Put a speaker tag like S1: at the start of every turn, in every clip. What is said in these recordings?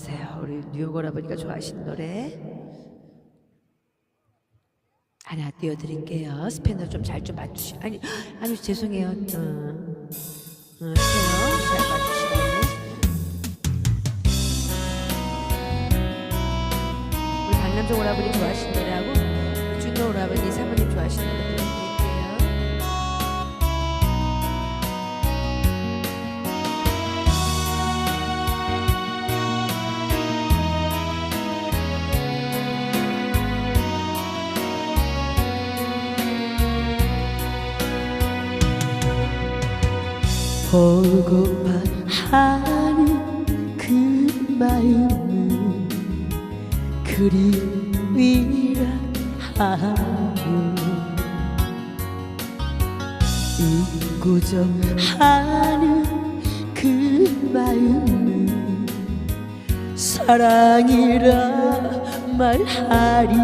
S1: 하세요. 우리 뉴욕 오라버니가 좋아하시는 노래. 하나 띄워드릴게요. 스패너 좀 잘 좀 맞추시. 아니, 아니 죄송해요. 어, 어, 스패너 잘 맞추시고. 우리 강남정 오라버니 좋아하시는 노래하고 준호 오라버니 사모님 좋아하시는 노래
S2: 보고파 하는 그 마음은 그리위라 하며 이구정하는 그 마음은 사랑이라 말하리.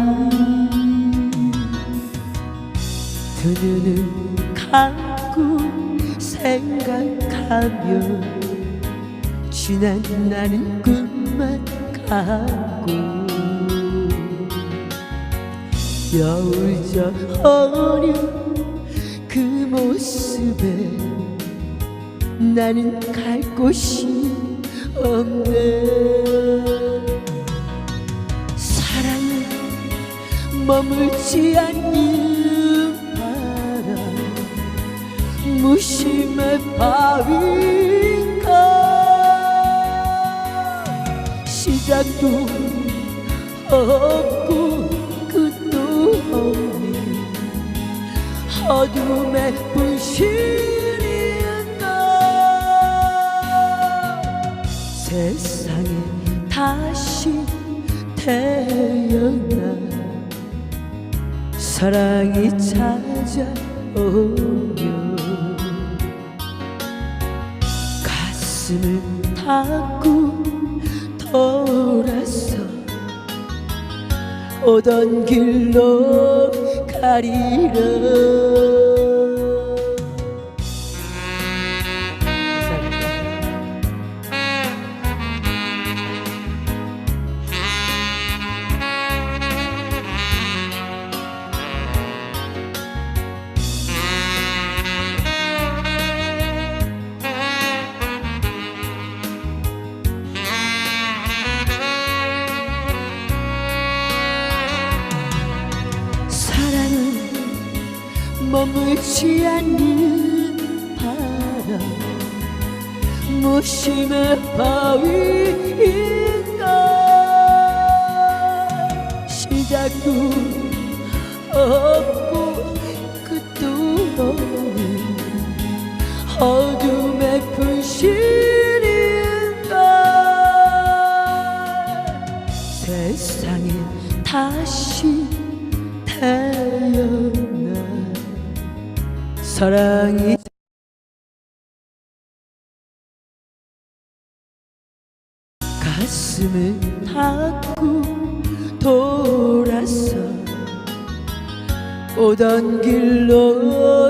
S2: 두 눈을 감고 생각하며 지난 나는 꿈만 같고 여울져 어려 그 모습에 나는 갈 곳이 없네. 사랑은 머물지 않는 무심의 바위가 시작도 없고 끝도 없는 어둠의 분실인가 세상에 다시 태어나 사랑이 찾아오며 가슴을 닫고 돌아서 오던 길로 가리라 머물지 않는 바람 무심의 바위인가? 시작도 없고 끝도 없는 어둠의 분실인가? 세상에 다시 태어나 사랑이 가슴을 닫고 돌아서 오던 길로